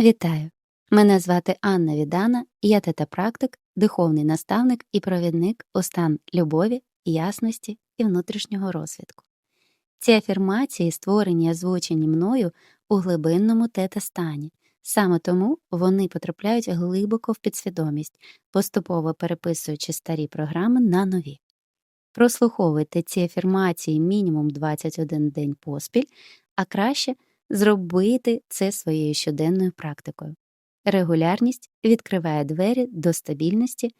Вітаю! Мене звати Анна Відана, я тета-практик, духовний наставник і провідник у стан любові, ясності і внутрішнього розвитку. Ці афірмації створені і озвучені мною у глибинному тета-стані, саме тому вони потрапляють глибоко в підсвідомість, поступово переписуючи старі програми на нові. Прослуховуйте ці афірмації мінімум 21 день поспіль, а краще зробити це своєю щоденною практикою. Регулярність відкриває двері до стабільності,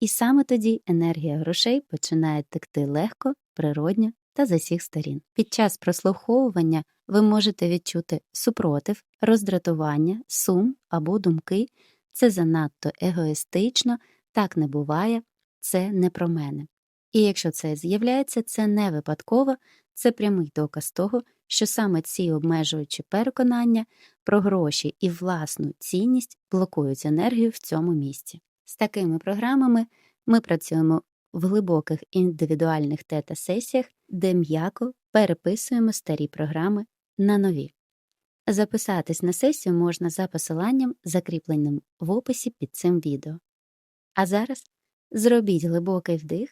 і саме тоді енергія грошей починає текти легко, природньо та з усіх сторін. Під час прослуховування ви можете відчути супротив, роздратування, сум або думки. Це занадто егоїстично, так не буває, це не про мене. І якщо це з'являється, це не випадково, це прямий доказ того, що саме ці обмежуючі переконання про гроші і власну цінність блокують енергію в цьому місці. З такими програмами ми працюємо в глибоких індивідуальних тета-сесіях, де м'яко переписуємо старі програми на нові. Записатись на сесію можна за посиланням, закріпленим в описі під цим відео. А зараз зробіть глибокий вдих,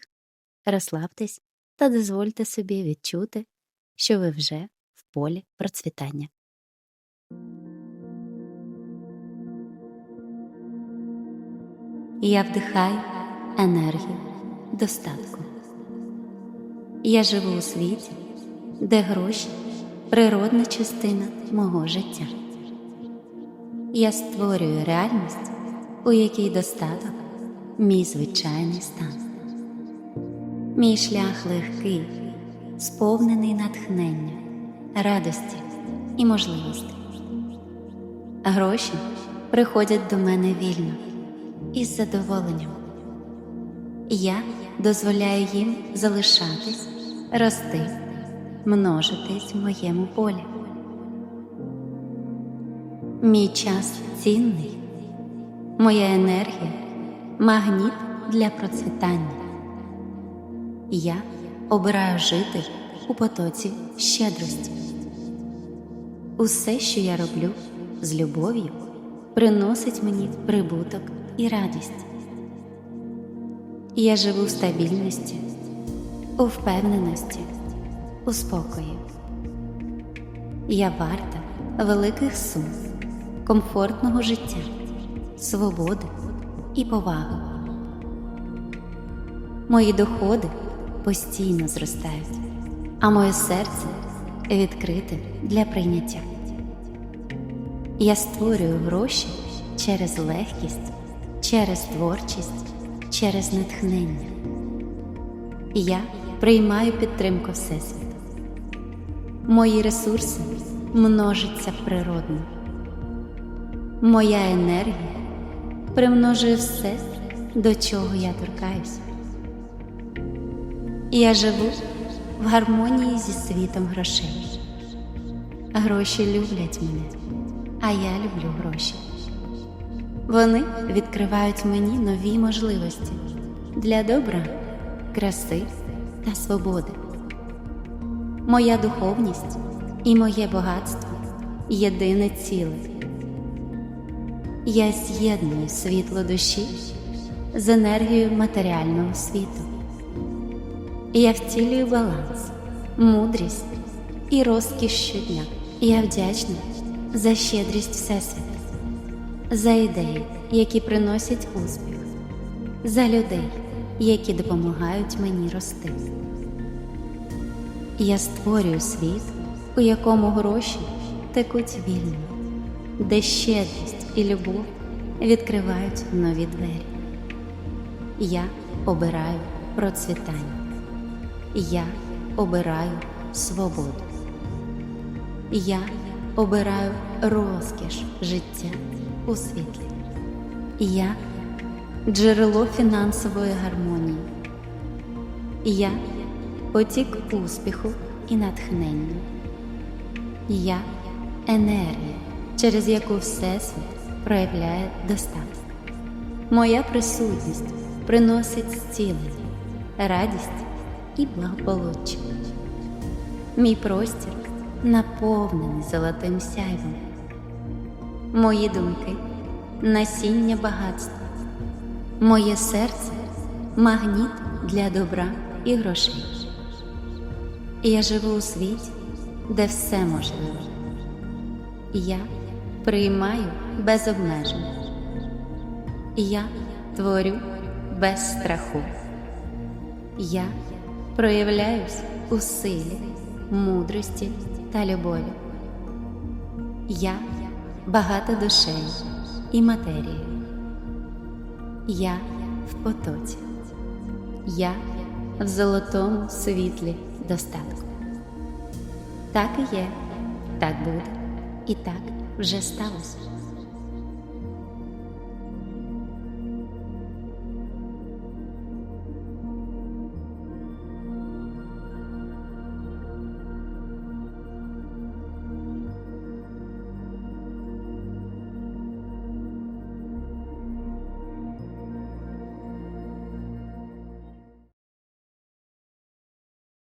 розслабтесь та дозвольте собі відчути, що ви вже полі процвітання. Я вдихаю енергію достатку. Я живу у світі, де гроші природна частина мого життя. Я створюю реальність, у якій достаток мій звичайний стан. Мій шлях легкий, сповнений натхнення, радості і можливостей. Гроші приходять до мене вільно і з задоволенням. Я дозволяю їм залишатись, рости, множитись в моєму полі. Мій час цінний, моя енергія магніт для процвітання. Я обираю жити у потоці щедрості. Усе, що я роблю з любов'ю, приносить мені прибуток і радість. Я живу в стабільності, у впевненості, у спокої. Я варта великих сум, комфортного життя, свободи і поваги. Мої доходи постійно зростають, а моє серце відкрите для прийняття. Я створюю гроші через легкість, через творчість, через натхнення. Я приймаю підтримку Всесвіту. Мої ресурси множаться природно. Моя енергія примножує все, до чого я торкаюся. Я живу в гармонії зі світом грошей. Гроші люблять мене, а я люблю гроші. Вони відкривають мені нові можливості для добра, краси та свободи. Моя духовність і моє багатство єдине ціле. Я з'єдную світло душі з енергією матеріального світу. Я втілюю баланс, мудрість і розкіш щодня. Я вдячна за щедрість Всесвіту, за ідеї, які приносять успіх, за людей, які допомагають мені рости. Я створюю світ, у якому гроші текуть вільно, де щедрість і любов відкривають нові двері. Я обираю процвітання. Я обираю свободу. Я обираю розкіш життя у світлі. Я джерело фінансової гармонії. Я потік успіху і натхнення. Я енергія, через яку Всесвіт проявляє достаток. Моя присутність приносить зцілення, радість і благополуччя. Мій простір наповнений золотим сяйвом. мої думки, насіння багатства, моє серце магніт для добра і грошей. Я живу у світі, де все можливо. Я приймаю без обмежень. Я творю без страху. Я проявляюсь у силі, мудрості та любові. Я багата душею і матерією. Я в потоці. Я в золотому світлі достатку. Так і є, так буде, і так вже сталося.